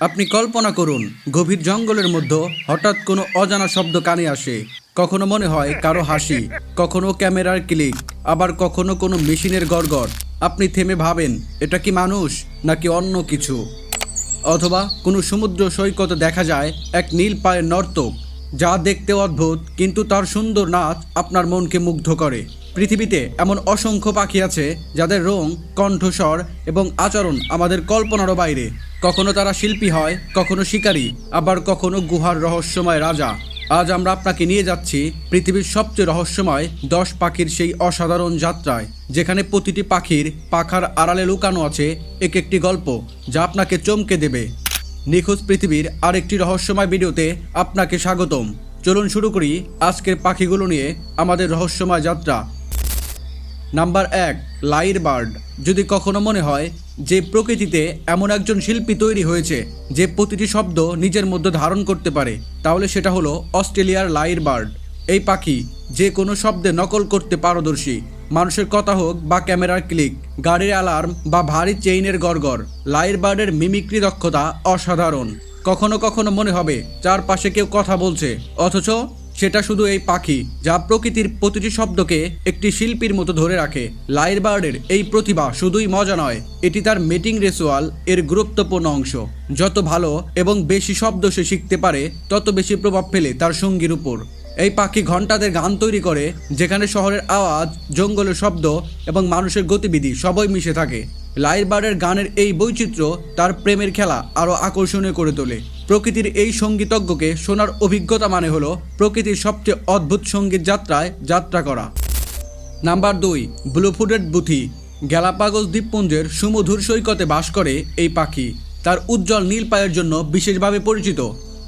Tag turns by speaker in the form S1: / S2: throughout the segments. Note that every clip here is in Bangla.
S1: আপনি কল্পনা করুন, গভীর জঙ্গলের মধ্যে হঠাৎ কোনো অজানা শব্দ কানে আসে। কখনো মনে হয় কারও হাসি, কখনো ক্যামেরার ক্লিক, আবার কখনো কোনো মেশিনের গড়গড়। আপনি থেমে ভাবেন, এটা কি মানুষ, নাকি অন্য কিছু? অথবা কোনো সমুদ্র সৈকতে দেখা যায় এক নীল পায়ের নর্তক, যা দেখতে অদ্ভুত, কিন্তু তার সুন্দর নাচ আপনার মনকে মুগ্ধ করে। পৃথিবীতে এমন অসংখ্য পাখি আছে যাদের রং, কণ্ঠস্বর এবং আচরণ আমাদের কল্পনারও বাইরে। কখনো তারা শিল্পী হয়, কখনো শিকারী, আবার কখনো গুহার রহস্যময় রাজা। আজ আমরা আপনাকে নিয়ে যাচ্ছি পৃথিবীর সবচেয়ে রহস্যময় দশ পাখির সেই অসাধারণ যাত্রায়, যেখানে প্রতিটি পাখির পাখার আড়ালে লুকানো আছে এক একটি গল্প যা আপনাকে চমকে দেবে। নিখোঁজ পৃথিবীর আরেকটি রহস্যময় ভিডিওতে আপনাকে স্বাগতম। চলুন শুরু করি আজকের পাখিগুলো নিয়ে আমাদের রহস্যময় যাত্রা। নাম্বার এক, লাইর বার্ড। যদি কখনো মনে হয় যে প্রকৃতিতে এমন একজন শিল্পী তৈরি হয়েছে যে প্রতিটি শব্দ নিজের মধ্যে ধারণ করতে পারে, তাহলে সেটা হলো অস্ট্রেলিয়ার লাইর বার্ড। এই পাখি যে কোনো শব্দে নকল করতে পারদর্শী। মানুষের কথা হোক বা ক্যামেরার ক্লিক, গাড়ির অ্যালার্ম বা ভারী চেইনের গড়গড়, লাইর বার্ডের মিমিক্রি দক্ষতা অসাধারণ। কখনো কখনো মনে হবে চারপাশে কেউ কথা বলছে, অথচ সেটা শুধু এই পাখি, যা প্রকৃতির প্রতিটি শব্দকে একটি শিল্পীর মতো ধরে রাখে। লাইর বার্ডের এই প্রতিভা শুধুই মজা নয়, এটি তার মিটিং রেচুয়াল এর গুরুত্বপূর্ণ অংশ। যত ভালো এবং বেশি শব্দ সে শিখতে পারে, তত বেশি প্রভাব ফেলে তার সঙ্গীর উপর। এই পাখি ঘন্টাদের গান তৈরি করে, যেখানে শহরের আওয়াজ, জঙ্গলের শব্দ এবং মানুষের গতিবিধি সবই মিশে থাকে। লাইর বার্ডের গানের এই বৈচিত্র্য তার প্রেমের খেলা আরও আকর্ষণীয় করে তোলে। প্রকৃতির এই সঙ্গীতজ্ঞকে শোনার অভিজ্ঞতা মানে হলো প্রকৃতির সবচেয়ে অদ্ভুত সংগীত যাত্রায় যাত্রা করা। নাম্বার দুই ব্লুফুডেড বুথি। গ্যালাপাগোস দ্বীপপুঞ্জের সুমধুর সৈকতে বাস করে এই পাখি। তার উজ্জ্বল নীল পায়ের জন্য বিশেষভাবে পরিচিত।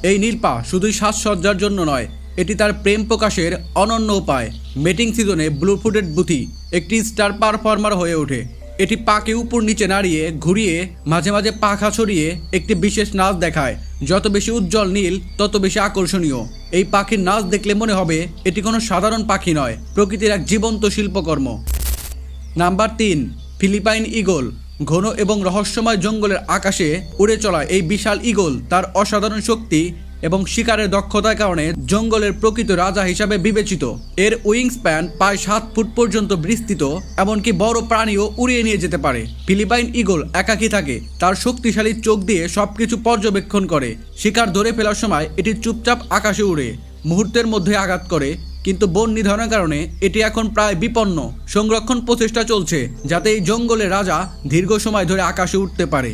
S1: এই নীল পা শুধুই সাজসজ্জার জন্য নয়, এটি তার প্রেম প্রকাশের অনন্য উপায়। মেটিং সিজনে ব্লুফুডেড বুথি একটি স্টার পারফর্মার হয়ে ওঠে। এটি পাকে উপর নিচে নাড়িয়ে, ঘুরিয়ে, মাঝে মাঝে পাখা ছড়িয়ে একটি বিশেষ নাচ দেখায়। যত বেশি উজ্জ্বল নীল, তত বেশি আকর্ষণীয়। এই পাখির নাচ দেখলে মনে হবে এটি কোনো সাধারণ পাখি নয়, প্রকৃতির এক জীবন্ত শিল্পকর্ম। নাম্বার তিন, ফিলিপাইন ইগল ঘন এবং রহস্যময় জঙ্গলের আকাশে উড়ে চলা এই বিশাল ইগল তার অসাধারণ শক্তি এবং শিকারের দক্ষতার কারণে জঙ্গলের প্রকৃত রাজা হিসাবে বিবেচিত। এর উইং স্প্যান প্রায় সাত ফুট পর্যন্ত বিস্তৃত, এমনকি বড় প্রাণীও উড়িয়ে নিয়ে যেতে পারে। ফিলিপাইন ইগল একাকী থাকে, তার শক্তিশালী চোখ দিয়ে সবকিছু পর্যবেক্ষণ করে। শিকার ধরে ফেলার সময় এটি চুপচাপ আকাশে উড়ে, মুহূর্তের মধ্যে আঘাত করে, কিন্তু বন নিধনের কারণে এটি এখন প্রায় বিপন্ন। সংরক্ষণ প্রচেষ্টা চলছে, যাতে এই জঙ্গলের রাজা দীর্ঘ সময় ধরে আকাশে উঠতে পারে।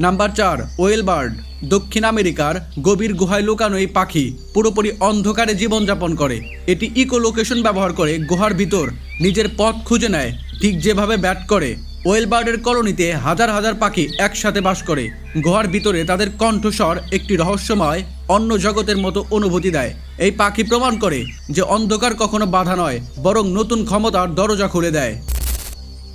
S1: নাম্বার চার ওয়েল বার্ড দক্ষিণ আমেরিকার গভীর গুহায় লুকানো এই পাখি পুরোপুরি অন্ধকারে জীবনযাপন করে। এটি ইকো লোকেশন ব্যবহার করে গুহার ভিতর নিজের পথ খুঁজে নেয়, ঠিক যেভাবে ব্যাট করে। ওয়েল বার্ডের কলোনিতে হাজার হাজার পাখি একসাথে বাস করে। গুহার ভিতরে তাদের কণ্ঠস্বর একটি রহস্যময়, অন্য জগতের মতো অনুভূতি দেয়। এই পাখি প্রমাণ করে যে অন্ধকার কখনো বাধা নয়, বরং নতুন ক্ষমতার দরজা খুলে দেয়।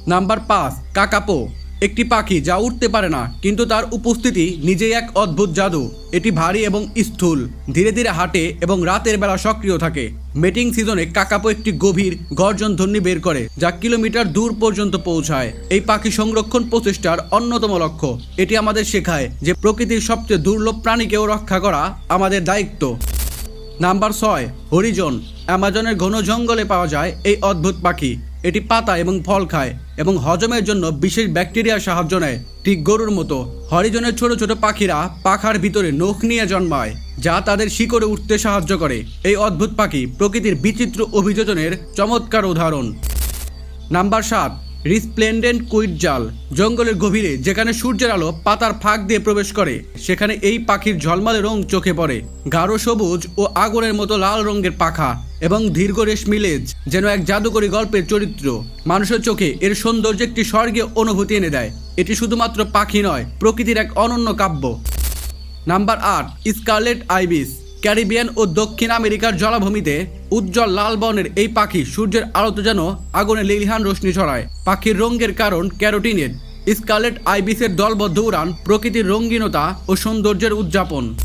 S1: নাম্বার পাঁচ, কাকাপো একটি পাখি যা উঠতে পারে না, কিন্তু তার উপস্থিতি নিজেই এক অদ্ভুত জাদু। এটি ভারী এবং স্থূল, ধীরে ধীরে হাঁটে এবং রাতের বেলা সক্রিয় থাকে। মেটিং সিজনে কাকাপো একটি গভীর গর্জন ধ্বনি বের করে, যা কিলোমিটার দূর পর্যন্ত পৌঁছায়। এই পাখি সংরক্ষণ প্রচেষ্টার অন্যতম লক্ষ্য। এটি আমাদের শেখায় যে প্রকৃতির সবচেয়ে দুর্লভ প্রাণীকেও রক্ষা করা আমাদের দায়িত্ব। নাম্বার ছয় হরিজন অ্যামাজনের ঘন জঙ্গলে পাওয়া যায় এই অদ্ভুত পাখি। এটি পাতা এবং ফল খায় এবং হজমের জন্য বিশেষ ব্যাকটেরিয়ার সাহায্য নেয়। ঠিক গরুর মতো হরিজনের ছোট ছোট পাখিরা পাখার ভিতরে নখ নিয়ে জন্মায়, যা তাদের শিকড়ে উঠতে সাহায্য করে। এই অদ্ভুত পাখি প্রকৃতির বিচিত্র অভিযোজনের চমৎকার উদাহরণ। নাম্বার সাত রিসপ্লেন্ডেন্ট কুইট জাল। জঙ্গলের গভীরে, যেখানে সূর্যের আলো পাতার ফাঁক দিয়ে প্রবেশ করে, সেখানে এই পাখির ঝলমালে রং চোখে পড়ে। গাঢ় সবুজ ও আগুনের মতো লাল রঙের পাখা এবং দীর্ঘ রেশমি লেজ যেন এক জাদুকরী গল্পের চরিত্র। মানুষের চোখে এর সৌন্দর্য একটি স্বর্গে অনুভূতি এনে দেয়। এটি শুধুমাত্র পাখি নয়, প্রকৃতির এক অনন্য কাব্য। নাম্বার আট, স্কারলেট আইবিস। ক্যারিবিয়ান ও দক্ষিণ আমেরিকার জলাভূমিতে উজ্জ্বল লাল বর্ণের এই পাখি সূর্যের আলোতে যেন আগুনে লিলহান রশ্মি ছড়ায়। পাখির রঙের কারণ ক্যারোটিনের। স্কালেট আইবিসের দলবদ্ধ উড়ান, প্রকৃতির রঙ্গিনতা ও সৌন্দর্যের উদযাপন।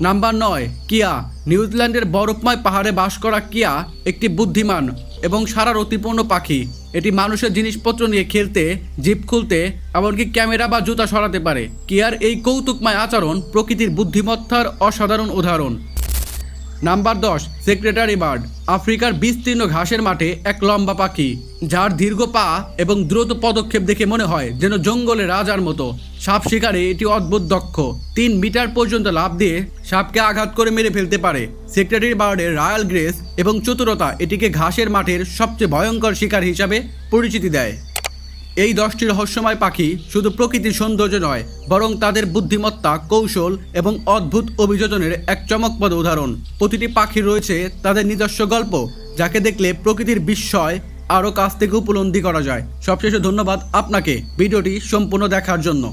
S1: নাম্বার নয়, কিয়া। নিউজিল্যান্ডের বরফময় পাহাড়ে বাস করা কিয়া একটি বুদ্ধিমান এবং সারারতিপূর্ণ পাখি। এটি মানুষের জিনিসপত্র নিয়ে খেলতে, জিপ খুলতে, এমনকি ক্যামেরা বা জুতা সরাতে পারে। কিয়ার এই কৌতুকময় আচরণ প্রকৃতির বুদ্ধিমত্তার অসাধারণ উদাহরণ। নাম্বার দশ, সেক্রেটারি বার্ড, আফ্রিকার বিস্তীর্ণ ঘাসের মাঠে এক লম্বা পাখি, যার দীর্ঘ পা এবং দ্রুত পদক্ষেপ দেখে মনে হয় যেন জঙ্গলে রাজার মতো। সাপ শিকারে এটি অদ্ভুত দক্ষ। তিন মিটার পর্যন্ত লাভ দিয়ে সাপকে আঘাত করে মেরে ফেলতে পারে। সেক্রেটারি বার্ডের রয়্যাল গ্রেস এবং চতুরতা এটিকে ঘাসের মাঠের সবচেয়ে ভয়ঙ্কর শিকার হিসাবে পরিচিতি দেয়। এই দশটি রহস্যময় পাখি শুধু প্রকৃতির সৌন্দর্য নয়, বরং তাদের বুদ্ধিমত্তা, কৌশল এবং অদ্ভুত অভিযোজনের এক চমকপদ উদাহরণ। প্রতিটি পাখির রয়েছে তাদের নিজস্ব গল্প, যাকে দেখলে প্রকৃতির বিস্ময় আরও কাছ থেকে উপলব্ধি করা যায়। সবশেষে ধন্যবাদ আপনাকে ভিডিওটি সম্পূর্ণ দেখার জন্য।